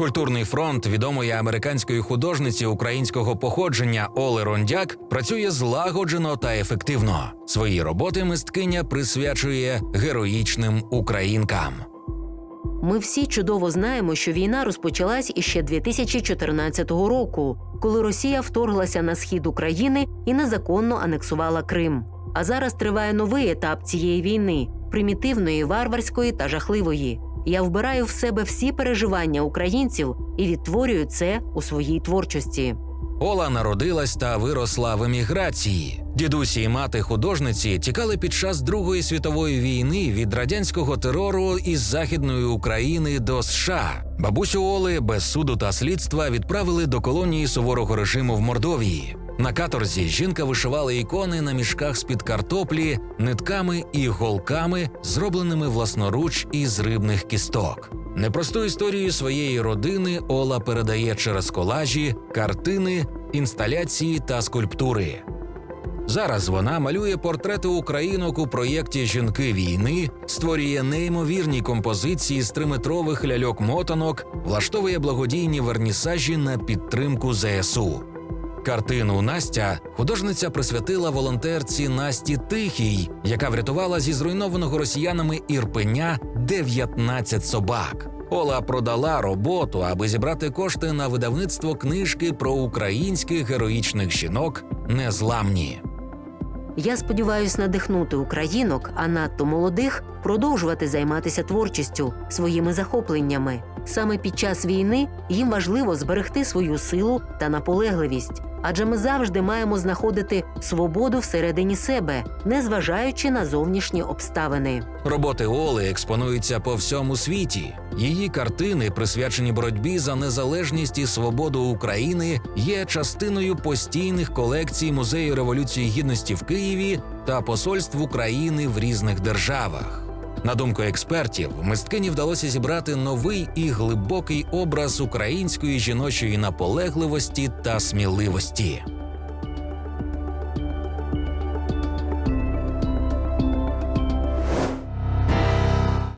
Культурний фронт відомої американської художниці українського походження Оли Рондяк працює злагоджено та ефективно. Свої роботи мисткиня присвячує героїчним українкам. Ми всі чудово знаємо, що війна розпочалась іще 2014 року, коли Росія вторглася на схід України і незаконно анексувала Крим. А зараз триває новий етап цієї війни примітивної, варварської та жахливої. Я вбираю в себе всі переживання українців і відтворюю це у своїй творчості. Ола народилась та виросла в еміграції. Дідусі і мати художниці тікали під час Другої світової війни від радянського терору із західної України до США. Бабусю Оли без суду та слідства відправили до колонії суворого режиму в Мордовії. На каторзі жінка вишивала ікони на мішках з-під картоплі, нитками і голками, зробленими власноруч із рибних кісток. Непросту історію своєї родини Ола передає через колажі, картини, інсталяції та скульптури. Зараз вона малює портрети українок у проєкті Жінки війни, створює неймовірні композиції з триметрових ляльок-мотанок, влаштовує благодійні вернісажі на підтримку ЗСУ. Картину Настя художниця присвятила волонтерці Насті Тихій, яка врятувала зі зруйнованого росіянами Ірпеня 19 собак. Ола продала роботу, аби зібрати кошти на видавництво книжки про українських героїчних жінок незламні. Я сподіваюся надихнути українок, а надто молодих продовжувати займатися творчістю, своїми захопленнями. Саме під час війни їм важливо зберегти свою силу та наполегливість, адже ми завжди маємо знаходити свободу всередині себе, незважаючи на зовнішні обставини. Роботи Оли експонуються по всьому світі. Її картини, присвячені боротьбі за незалежність і свободу України, є частиною постійних колекцій музею революції гідності в Києві та посольств України в різних державах. На думку експертів, мисткині вдалося зібрати новий і глибокий образ української жіночої наполегливості та сміливості.